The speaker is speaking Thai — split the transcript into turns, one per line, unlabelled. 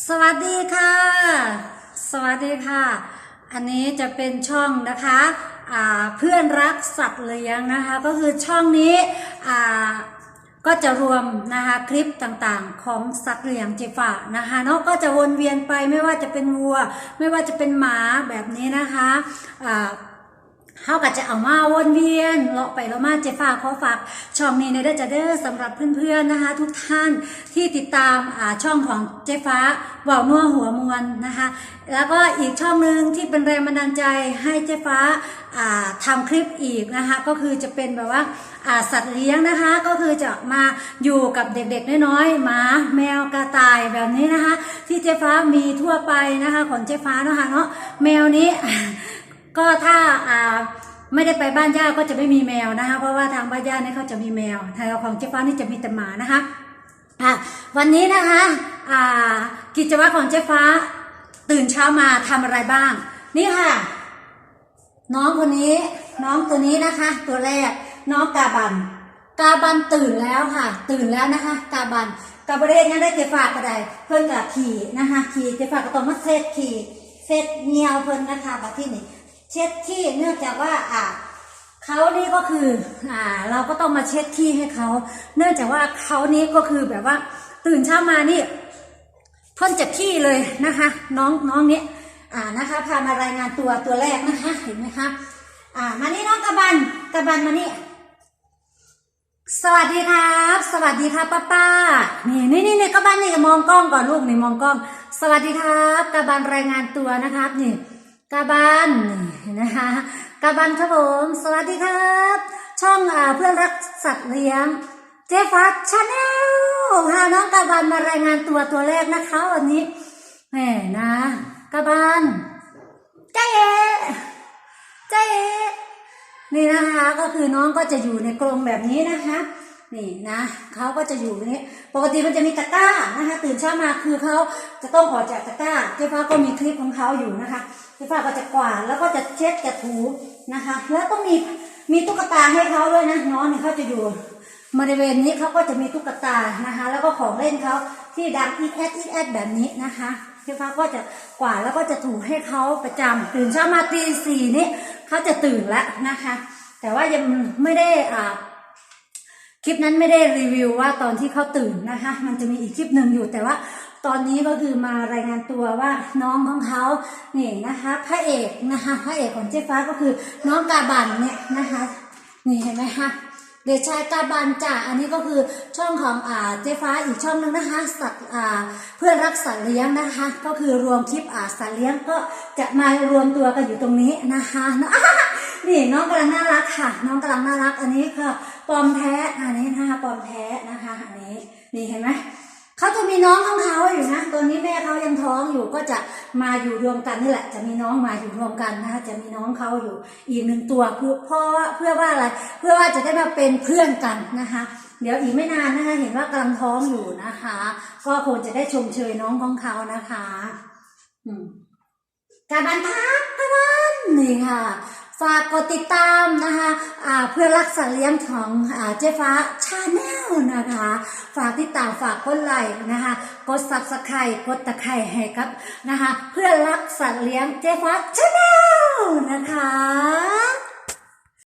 สวัสดีค่ะ สวัสดีค่ะ อันนี้จะเป็นช่องนะคะเพื่อนรักสัตว์เลี้ยงนะคะ ก็คือช่องนี้ก็จะรวมนะคะคลิปต่างๆของสัตว์เลี้ยงจิฟ้านะคะเนาะก็จะวนเวียนไปไม่ว่าจะเป็นวัว ไม่ว่าจะเป็นหมาแบบนี้นะคะ เขาก็จะเอามาวนเวียนเลาะไปเลาะมาเจฟ้าขอฝากช่องนี้ในเด้อจะเด้อสำหรับเพื่อนๆนะคะ ทุกท่านที่ติดตามช่องของเจฟ้าเว่านัวหัวมวลนะคะ แล้วก็อีกช่องหนึ่งที่เป็นแรงบันดาลใจให้เจฟ้าอ่าทำคลิปอีกนะคะ ก็คือจะเป็นแบบว่าสัตว์เลี้ยงนะคะ ก็คือจะมาอยู่กับเด็กๆน้อยๆหมาแมวกระต่ายแบบนี้นะคะ ที่เจฟ้ามีทั่วไปนะคะของเจฟ้านะคะเนาะแมวนี้ ก็ถ้าอ่าไม่ได้ไปบ้านย่าก็จะไม่มีแมวนะคะเพราะว่าทางบ้านย่าเนี่ยเขาจะมีแมวทางของเจ๊ฟ้านี่จะมีแต่หมานะคะอะวันนี้นะคะอ่ากิจวัตรของเจ๊ฟ้าตื่นเช้ามาทำอะไรบ้าง นี่ค่ะ น้องคนนี้น้องตัวนี้นะคะ ตัวแรกน้องกาบัน กาบันตื่นแล้วค่ะ ตื่นแล้วนะคะ กาบันกาบเรศยังได้เจฝากกระไดเพิ่นกับขี่นะคะขี่เจฝากกระตองมาเซตขี่เซตเงียวเพิ่นนะคะบัดที่นี่ เช็ดขี้เนื่องจากว่าอ่าเขานี่ก็คืออ่าเราก็ต้องมาเช็ดขี้ให้เขา เนื่องจากว่าเขานี่ก็คือแบบว่า ตื่นเช้ามานี่พ่นจะขี้เลยนะคะ น้องน้องนี้อ่านะคะ พามารายงานตัวตัวแรกนะคะ เห็นไหมคะอ่ามานี่น้องกระบันกระบันมานี่สวัสดีครับ สวัสดีครับป้าป้านี่นี่นี่นี่กระบันนี่มองกล้องก่อนลูกนี่มองกล้อง สวัสดีครับ กระบันรายงานตัวนะครับนี่ กระบันนะคะกระบันครับผม สวัสดีครับ ช่องอเพื่อนรักสัตว์เลี้ยง เจฟัสชาแนลพาน้องกระบันมารายงานตัวตัวแรกนะคะวันนี้แหมนะกระบันใจเอใจเอนี่นะคะก็คือน้องก็จะอยู่ในกรงแบบนี้นะคะ นี่นะเขาก็จะอยู่นี้ปกติมันจะมีตะกร้านะคะตื่นเช้ามาคือเขาจะต้องออกจากตะกร้าเจ๊ฟ้าก็มีคลิปของเขาอยู่นะคะเจ๊ฟ้าก็จะกวาดแล้วก็จะเช็ดจะถูนะคะ แล้วก็มีมีตุ๊กตาให้เขาด้วยนะน้องเนี่ยเขาจะอยู่บริเวณนี้เขาก็จะมีตุ๊กตานะคะ แล้วก็ของเล่นเขาที่ดังอีแอดอีแอดแบบนี้นะคะพี่ฟ้าก็จะกวาดแล้วก็จะถูให้เขาประจำตื่นเช้ามาตีสี่นี้เขาจะตื่นแล้วนะคะ แต่ว่ายังไม่ได้อ่า คลิปนั้นไม่ได้รีวิวว่าตอนที่เขาตื่นนะคะ มันจะมีอีกคลิปหนึ่งอยู่แต่ว่าตอนนี้ก็คือมารายงานตัวว่าน้องของเขาเนี่ยนะคะพระเอกนะคะพระเอกของเจ๊ฟ้าก็คือน้องกาบันเนี่ยนะคะนี่เห็นไหมคะเด็กชายกาบันจ่าอันนี้ก็คือช่องของอ่าเจ๊ฟ้าอีกช่องหนึงนะคะสัตว์อ่าเพื่อนรักสัตว์เลี้ยงนะคะ ก็คือรวมคลิปอ่าสัตว์เลี้ยงก็จะมารวมตัวกันอยู่ตรงนี้นะคะเนี่น้องกำลังน่ารักค่ะ น้องกำลังน่ารัก อันนี้ค่ะปอมแท้อันนี้นะคะปอมแท้นะคะอันนี้นี่เห็นไหมเขาจะมีน้องของเขาอยู่นะตอนนี้แม่เขายังท้องอยู่ก็จะมาอยู่รวมกันนี่แหละ จะมีน้องมาอยู่รวมกันนะคะจะมีน้องเขาอยู่อีกหนึ่งตัวเพื่อเพราะว่าเพื่อว่าอะไร เพื่อว่าจะได้มาเป็นเพื่อนกันนะคะ เดี๋ยวอีกไม่นานนะคะเห็นว่ากำลังท้องอยู่นะคะ ก็คงจะได้ชมเชยน้องของเขานะคะ อืมการบันทักกระบันนี่ค่ะ ฝากกดติดตามนะคะะเพื่อรักสัตว์เลี้ยงของอเจ๊ฟ้าชาแนลนะคะ ฝากติดตามฝากกดไลค์นะคะ กดซับสไครต์กดตะไคร่ให้ครับนะคะ เพื่อรักสัตว์เลี้ยงเจ๊ฟ้าชาแนลนะคะ